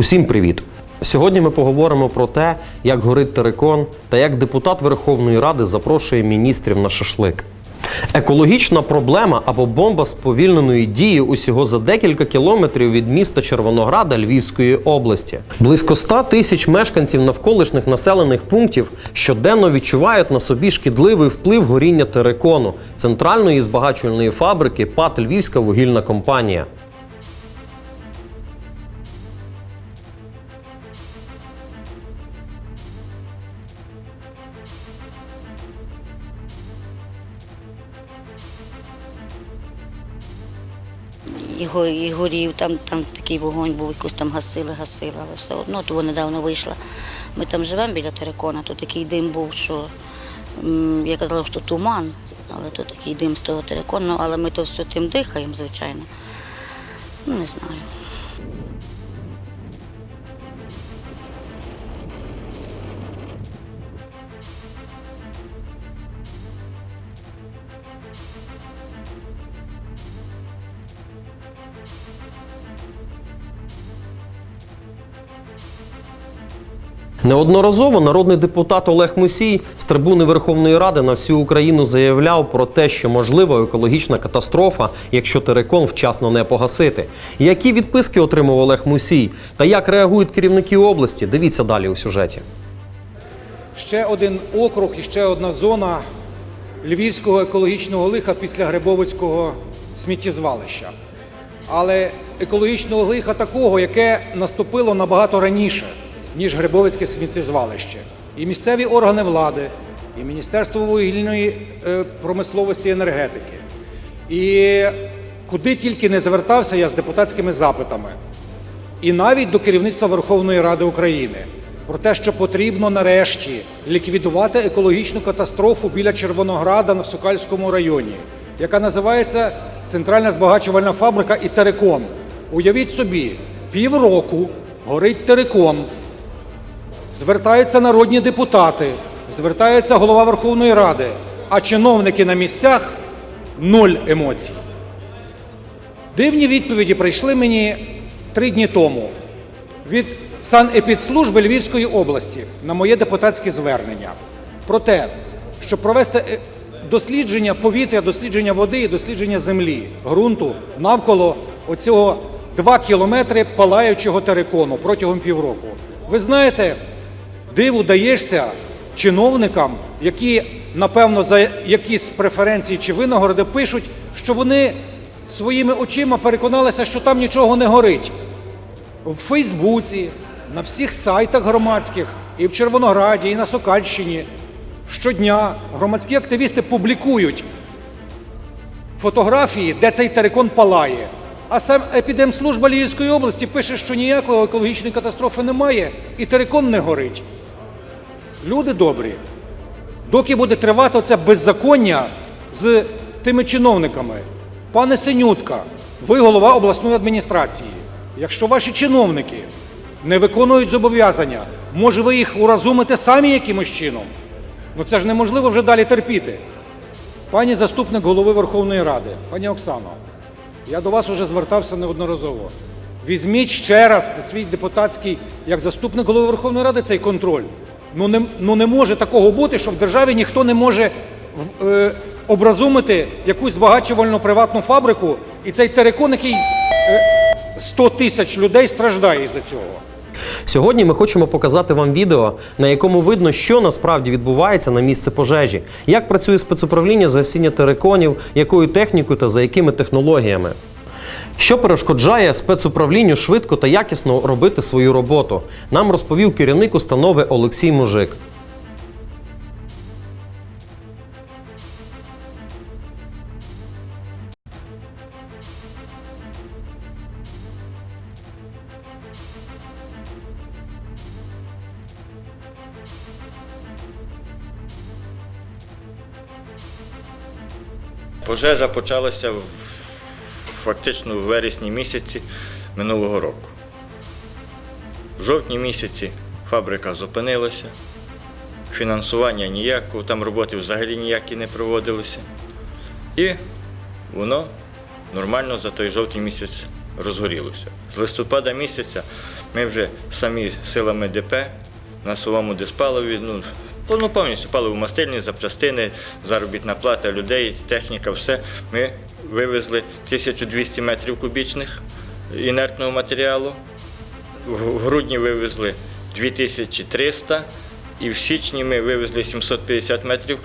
Усім привіт! Сьогодні ми поговоримо про те, як горить терикон та як депутат Верховної Ради запрошує міністрів на шашлик. Екологічна проблема або бомба сповільненої дії усього за декілька кілометрів від міста Червонограда Львівської області. Близько 100 тисяч мешканців навколишніх населених пунктів щоденно відчувають на собі шкідливий вплив горіння терикону центральної збагачувальної фабрики ПАТ Львівська вугільна компанія. І, горів, там, там такий вогонь був, якось там гасили, гасили, але все одно, того недавно вийшла. Ми там живемо біля терикона, то такий дим був, що я казала, що туман, але то такий дим з того терикону, але ми то все тим дихаємо, звичайно. Ну, не знаю. Неодноразово народний депутат Олег Мусій з трибуни Верховної Ради на всю Україну заявляв про те, що можлива екологічна катастрофа, якщо терикон вчасно не погасити. Які відписки отримав Олег Мусій та як реагують керівники області? Дивіться далі у сюжеті. Ще один округ і ще одна зона львівського екологічного лиха після Грибовицького сміттєзвалища. Але екологічного лиха такого, яке наступило набагато раніше, ніж Грибовицьке сміттєзвалище. І місцеві органи влади, і Міністерство вугільної е, промисловості і енергетики. І куди тільки не звертався я з депутатськими запитами і навіть до керівництва Верховної Ради України про те, що потрібно нарешті ліквідувати екологічну катастрофу біля Червонограда на Сокальському районі, яка називається Центральна збагачувальна фабрика і Терекон. Уявіть собі, півроку горить Терекон, звертаються народні депутати, звертається голова Верховної Ради, а чиновники на місцях нуль емоцій. Дивні відповіді прийшли мені три дні тому від санепідслужби Львівської області на моє депутатське звернення про те, щоб провести е, дослідження повітря, дослідження води і дослідження землі, ґрунту навколо оцього 2 кілометри палаючого терикону протягом півроку. Ви знаєте, диву даєшся чиновникам, які, напевно, за якісь преференції чи винагороди пишуть, що вони своїми очима переконалися, що там нічого не горить. В Фейсбуці, на всіх сайтах громадських, і в Червонограді, і на Сокальщині щодня громадські активісти публікують фотографії, де цей терикон палає. А сам епідемслужба Львівської області пише, що ніякої екологічної катастрофи немає і терикон не горить. Люди добрі, доки буде тривати це беззаконня з тими чиновниками. Пане Синютка, ви голова обласної адміністрації. Якщо ваші чиновники не виконують зобов'язання, може ви їх уразумите самі якимось чином? Ну це ж неможливо вже далі терпіти. Пані заступник голови Верховної Ради, пані Оксано, я до вас вже звертався неодноразово. Візьміть ще раз свій депутатський, як заступник голови Верховної Ради, цей контроль. Ну не, ну не може такого бути, що в державі ніхто не може е, образумити якусь збагачувальну приватну фабрику, і цей терикон, який е, 100 тисяч людей страждає із-за цього. Сьогодні ми хочемо показати вам відео, на якому видно, що насправді відбувається на місце пожежі, як працює спецуправління з гасіння териконів, якою технікою та за якими технологіями. Що перешкоджає спецуправлінню швидко та якісно робити свою роботу, нам розповів керівник установи Олексій Мужик. Пожежа почалася в- фактично в вересні місяці минулого року. В жовтні місяці фабрика зупинилася, фінансування ніякого, там роботи взагалі ніякі не проводилися. І воно нормально за той жовтий місяць розгорілося. З листопада місяця ми вже самі силами ДП на своєму диспаливі, ну, ну повністю паливо-мастильні запчастини, заробітна плата людей, техніка, все. Ми вивезли 1200 метрів кубічних інертного матеріалу. В грудні вивезли 2300 і в січні ми вивезли 750 метрів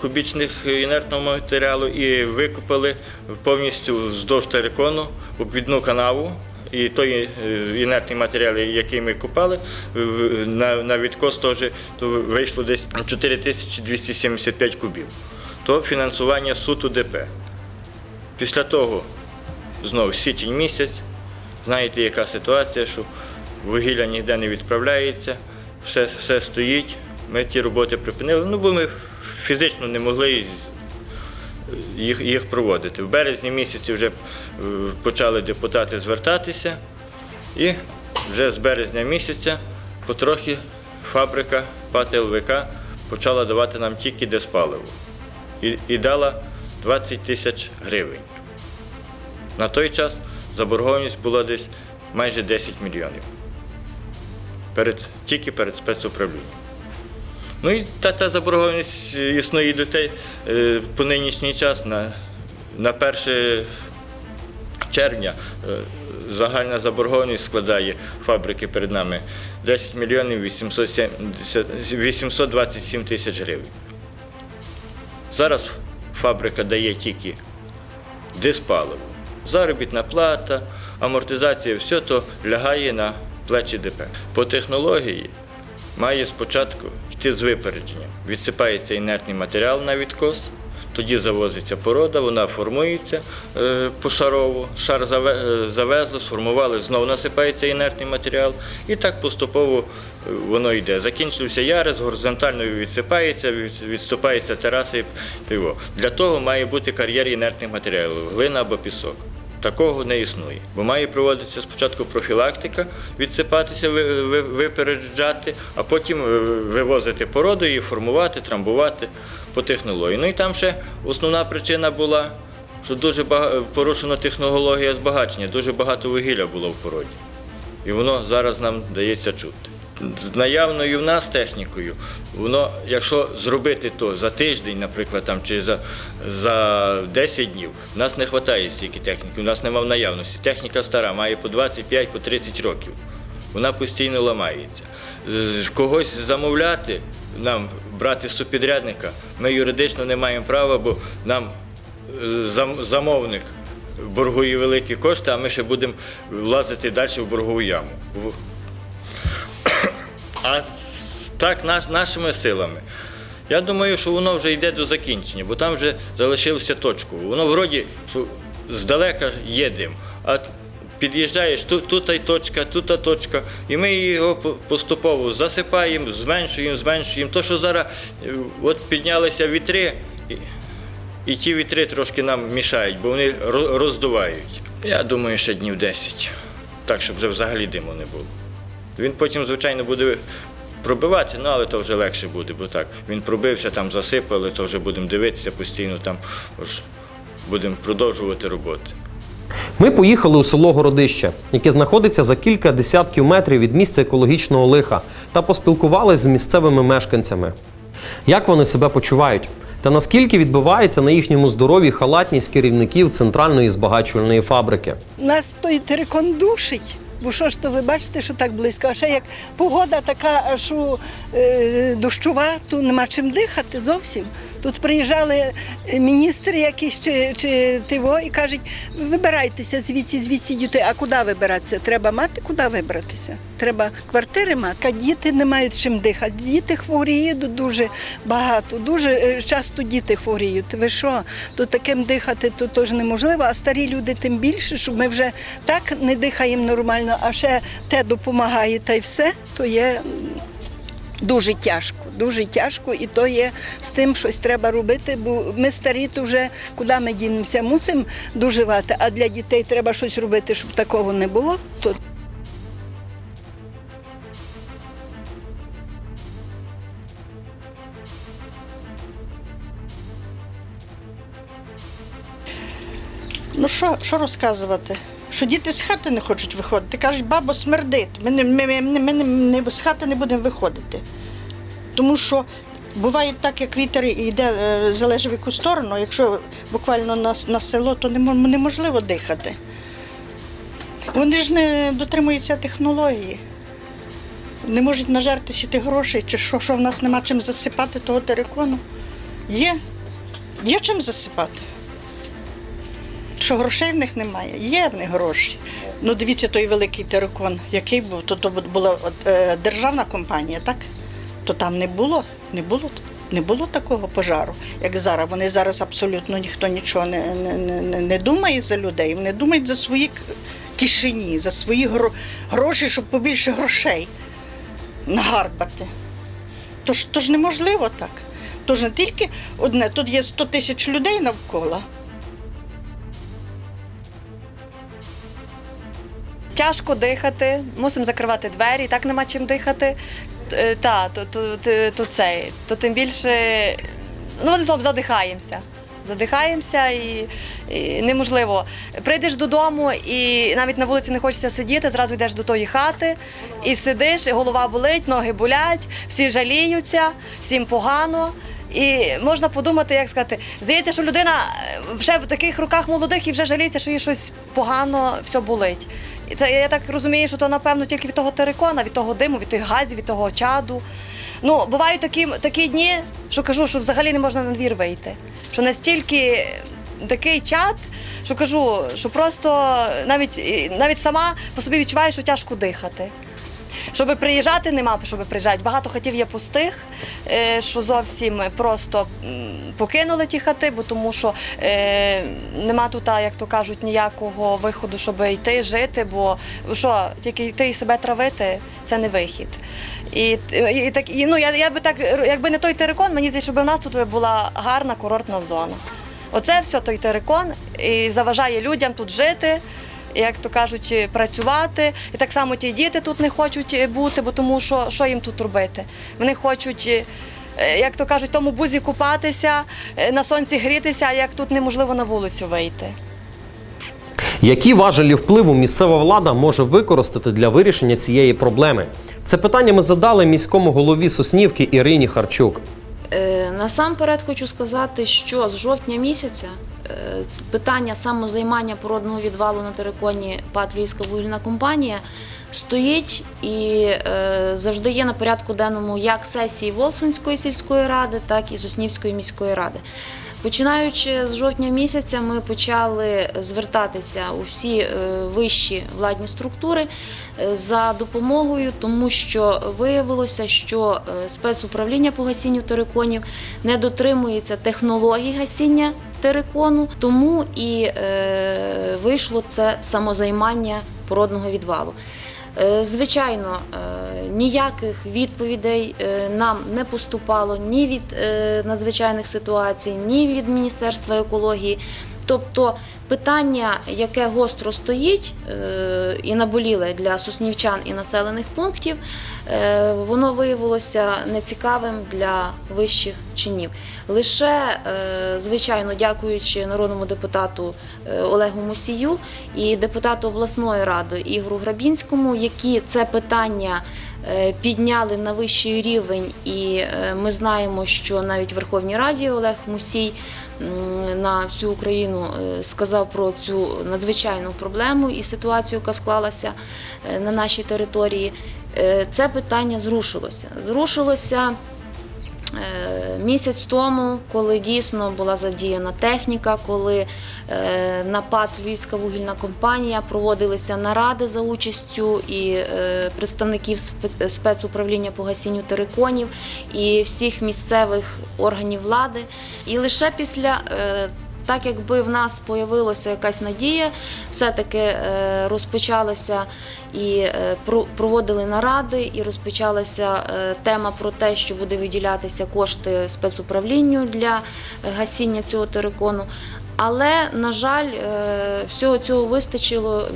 кубічних інертного матеріалу і викупили повністю вздовж терикону обвідну канаву. І той е, інертний матеріал, який ми купали, на, на відкос теж то вийшло десь 4275 кубів. То фінансування суто ДП. Після того знову січень місяць. Знаєте, яка ситуація, що вугілля ніде не відправляється, все, все стоїть. Ми ті роботи припинили, ну бо ми фізично не могли їх, їх проводити. В березні місяці вже е, почали депутати звертатися, і вже з березня місяця потрохи фабрика ПАТ ЛВК почала давати нам тільки диспаливо. І, і дала 20 тисяч гривень. На той час заборгованість була десь майже 10 мільйонів. Перед, тільки перед спецуправлінням. Ну і та, та заборгованість існує і до те, е, по нинішній час на, на 1 червня е, загальна заборгованість складає фабрики перед нами 10 мільйонів 870 827 тисяч гривень. Зараз фабрика дає тільки диспаливо. Заробітна плата, амортизація, все то лягає на плечі ДП. По технології має спочатку йти з випередженням. Відсипається інертний матеріал на відкос, тоді завозиться порода, вона формується е, пошарово, шар е, завезли, сформували, знову насипається інертний матеріал, і так поступово е, воно йде. Закінчився ярис, горизонтально відсипається, відступається тераса і пиво. Для того має бути кар'єр інертних матеріалів, глина або пісок. Такого не існує, бо має проводитися спочатку профілактика, відсипатися, ви- ви- випереджати, а потім е, вивозити породу і формувати, трамбувати по технології. Ну і там ще основна причина була, що дуже порушена технологія збагачення, дуже багато вугілля було в породі. І воно зараз нам дається чути. Наявною в нас технікою, воно, якщо зробити то за тиждень, наприклад, там, чи за, за 10 днів, в нас не вистачає стільки техніки, у нас немає в наявності. Техніка стара, має по 25, по 30 років. Вона постійно ламається. Когось замовляти, нам брати субпідрядника, ми юридично не маємо права, бо нам е, зам- замовник боргує великі кошти, а ми ще будемо влазити далі в боргову яму. А так, наш, нашими силами. Я думаю, що воно вже йде до закінчення, бо там вже залишилося точку. Воно вроді, що здалека є дим, а під'їжджаєш, тут, тут та й точка, тут та точка, і ми його поступово засипаємо, зменшуємо, зменшуємо. То, що зараз е, от піднялися вітри, і, і ті вітри трошки нам мішають, бо вони роздувають. Я думаю, ще днів 10, так, щоб вже взагалі диму не було. Він потім, звичайно, буде пробиватися, ну але то вже легше буде, бо так. Він пробився, там засипали, то вже будемо дивитися постійно, там ось, будемо продовжувати роботи. Ми поїхали у село Городище, яке знаходиться за кілька десятків метрів від місця екологічного лиха, та поспілкувалися з місцевими мешканцями. Як вони себе почувають? Та наскільки відбувається на їхньому здоров'ї халатність керівників центральної збагачувальної фабрики? Нас той терикон душить. Бо що ж то ви бачите, що так близько? А ще як погода така, що е, дощова, то нема чим дихати зовсім. Тут приїжджали е, міністри якісь чи, чи ТВО і кажуть, вибирайтеся звідси, звідси діти. А куди вибиратися? Треба мати, куди вибратися? Треба квартири мати. Діти не мають чим дихати. Діти хворіють дуже багато, дуже е, часто діти хворіють. Ви що? То таким дихати то теж неможливо, а старі люди тим більше, що ми вже так не дихаємо нормально, а ще те допомагає та й все, то є дуже тяжко, дуже тяжко, і то є з тим щось треба робити, бо ми старі, то вже куди ми дінемося, мусимо доживати, а для дітей треба щось робити, щоб такого не було. То Ну що, що розказувати? Що діти з хати не хочуть виходити. Кажуть, бабо, смердить. Ми, не, ми, ми, ми, не, з хати не будемо виходити. Тому що буває так, як вітер йде, е, залежить в яку сторону, якщо буквально на, на село, то неможливо дихати. Вони ж не дотримуються технології. Не можуть нажертися ті грошей, чи що, що в нас нема чим засипати того терикону. Є. Є чим засипати. Що грошей в них немає? Є в них гроші. Ну, дивіться, той великий терикон, який був, то, то була е, державна компанія, так? То там не було, не було, не було такого пожару, як зараз. Вони зараз абсолютно ніхто нічого не, не, не, не- думає за людей, вони думають за свої кишені, за свої гро- гроші, щоб побільше грошей нагарбати. Тож, тож неможливо так. Тож не тільки одне, тут є 100 тисяч людей навколо. Тяжко дихати, мусимо закривати двері, так нема чим дихати. Е, Та, то, то, то, то цей, то тим більше, ну, одним словом, задихаємося. Задихаємося і, і неможливо. Прийдеш додому і навіть на вулиці не хочеться сидіти, зразу йдеш до тої хати і сидиш, і голова болить, ноги болять, всі жаліються, всім погано. І можна подумати, як сказати, здається, що людина е, вже в таких руках молодих і вже жаліється, що їй щось погано, все болить. І це я так розумію, що то напевно тільки від того терикона, від того диму, від тих газів, від того чаду. Ну, бувають такі, такі дні, що кажу, що взагалі не можна на двір вийти. Що настільки такий чад, що кажу, що просто навіть, навіть сама по собі відчуваю, що тяжко дихати. Щоб приїжджати, нема щоб приїжджати. Багато хатів є пустих, е, що зовсім просто покинули ті хати, бо тому що е, нема тут, як то кажуть, ніякого виходу, щоб йти, жити, бо що, тільки йти і себе травити це не вихід. І, і, так, і, ну, я, я би так, якби не той терикон, мені здається, щоб в нас тут була гарна курортна зона. Оце все той терикон і заважає людям тут жити, як то кажуть, працювати. І так само ті діти тут не хочуть бути, бо тому що що їм тут робити? Вони хочуть, е, як то кажуть, тому бузі купатися, е, на сонці грітися, а як тут неможливо на вулицю вийти. Які важелі впливу місцева влада може використати для вирішення цієї проблеми? Це питання ми задали міському голові Соснівки Ірині Харчук. Е, Насамперед хочу сказати, що з жовтня місяця е, питання самозаймання породного відвалу на териконі ПАТ «Львівська вугільна компанія стоїть і е, завжди є на порядку денному як сесії Волсинської сільської ради, так і Соснівської міської ради. Починаючи з жовтня місяця, ми почали звертатися у всі е, вищі владні структури е, за допомогою, тому що виявилося, що спецуправління по гасінню териконів не дотримується технологій гасіння терикону, тому і е, вийшло це самозаймання породного відвалу. Е, Звичайно, е, ніяких відповідей нам не поступало ні від надзвичайних ситуацій, ні від Міністерства екології. Тобто питання, яке гостро стоїть е, і наболіле для соснівчан і населених пунктів, е, воно виявилося нецікавим для вищих чинів. Лише, е, звичайно, дякуючи народному депутату Олегу Мусію і депутату обласної ради Ігору Грабінському, які це питання підняли на вищий рівень, і е, ми знаємо, що навіть в Верховній Раді Олег Мусій на всю Україну е, сказав про цю надзвичайну проблему і ситуацію, яка склалася е, на нашій території. Е, Це питання зрушилося. Зрушилося е, місяць тому, коли дійсно була задіяна техніка, коли напад на Львівська вугільна компанія проводилися наради за участю і е, представників спе- спецуправління по гасінню териконів і всіх місцевих органів влади. І лише після е, так якби в нас появилася якась надія, все-таки е, розпочалася і е, проводили наради, і розпочалася е, тема про те, що буде виділятися кошти спецуправлінню для гасіння цього терикону. Але, на жаль, всього цього вистачило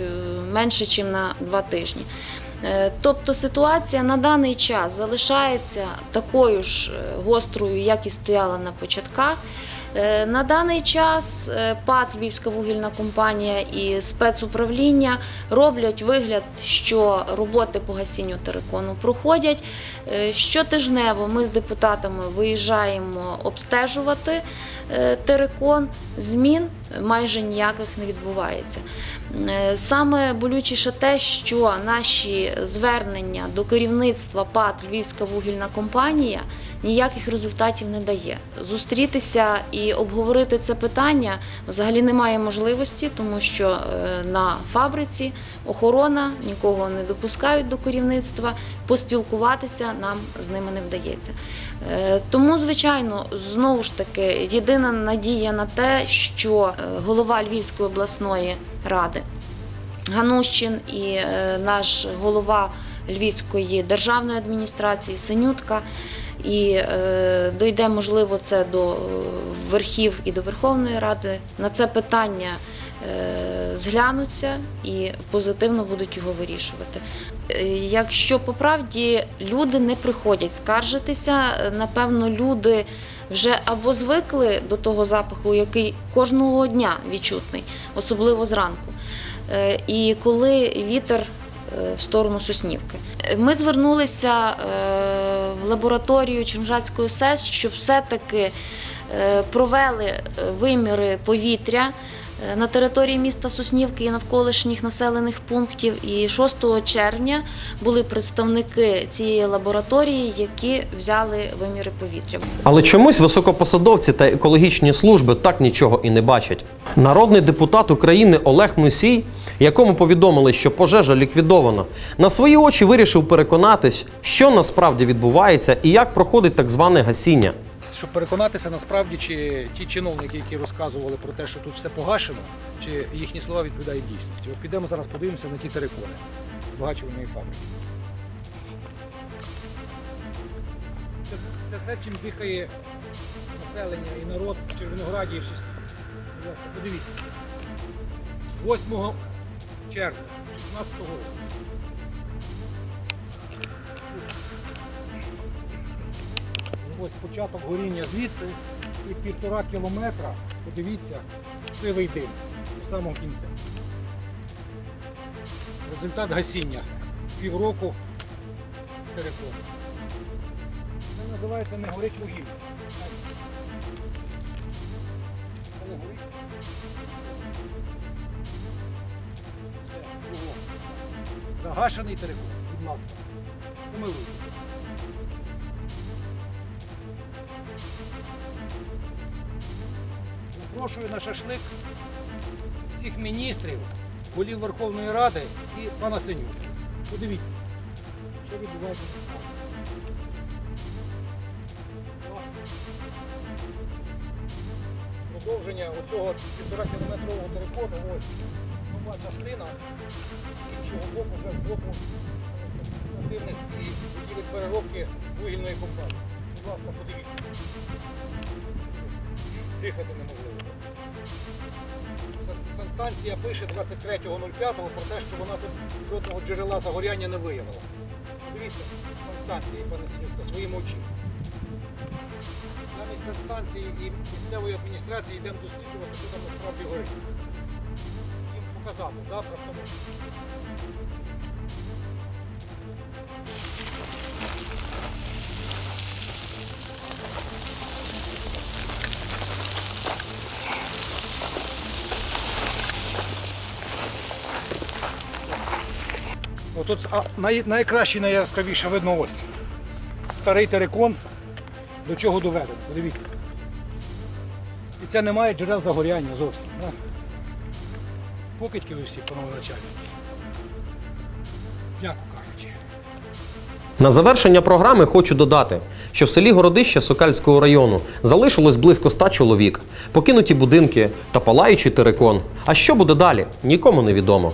менше, ніж на два тижні. Тобто ситуація на даний час залишається такою ж гострою, як і стояла на початках. Е, На даний час е, ПАТ Львівська вугільна компанія і спецуправління роблять вигляд, що роботи по гасінню терикону проходять. Е, Щотижнево ми з депутатами виїжджаємо обстежувати терикон. Змін майже ніяких не відбувається. Саме болючіше те, що наші звернення до керівництва ПАТ Львівська вугільна компанія ніяких результатів не дає. Зустрітися і обговорити це питання взагалі немає можливості, тому що е, на фабриці охорона нікого не допускають до керівництва. Поспілкуватися нам з ними не вдається. Е, Тому, звичайно, знову ж таки, єдина надія на те, що е, голова Львівської обласної ради Ганущин і наш голова Львівської державної адміністрації Синютка. І е, дойде, можливо, це до е, верхів і до Верховної Ради. На це питання е, зглянуться і позитивно будуть його вирішувати. Якщо по правді люди не приходять скаржитися, напевно, люди вже або звикли до того запаху, який кожного дня відчутний, особливо зранку. І коли вітер в сторону Соснівки. Ми звернулися в лабораторію Черніградської СЕС, щоб все-таки е, провели е, виміри повітря на території міста Соснівки і навколишніх населених пунктів. І 6 червня були представники цієї лабораторії, які взяли виміри повітря. Але чомусь високопосадовці та екологічні служби так нічого і не бачать. Народний депутат України Олег Мусій, якому повідомили, що пожежа ліквідована, на свої очі вирішив переконатись, що насправді відбувається і як проходить так зване гасіння. Щоб переконатися насправді, чи ті чиновники, які розказували про те, що тут все погашено, чи їхні слова відповідають дійсності. От підемо зараз подивимося на ті терикони збагачувальної фабрики. Це, це те, чим дихає населення і народ в Червонограді і. Будь Подивіться. 8 червня 16 року. Ось початок горіння звідси і півтора кілометра, подивіться, сивий дим у самому кінці. Результат гасіння. Півроку терикону. Це називається не горить вугілля. Це не горить. Кругом. Загашений терикон, будь ласка. Помилуйтеся. Запрошую на шашлик всіх міністрів, голів Верховної Ради і пана Синюка. Подивіться, що відбувається. Продовження оцього півтора кілометрового переходу, ось нова частина з іншого боку, вже з боку адміністративних і будівель переробки вугільної компанії. Будь ласка, подивіться. Дихати неможливо. Сан- Санстанція пише 23.05 про те, що вона тут жодного джерела загоряння не виявила. Подивіться, санстанції, пане Синютка, своїми очима. Замість санстанції і місцевої адміністрації йдемо досліджувати, що там насправді горить. Їм показати завтра в тому числі. Отут най, найкраще, найяскравіше видно ось. Старий терикон, до чого доведено. Подивіться. І це немає джерел загоряння зовсім. Да? Покидьки ви всі, панове начальники. М'яко кажучи. На завершення програми хочу додати, що в селі Городище Сокальського району залишилось близько ста чоловік, покинуті будинки та палаючий терикон. А що буде далі? Нікому не відомо.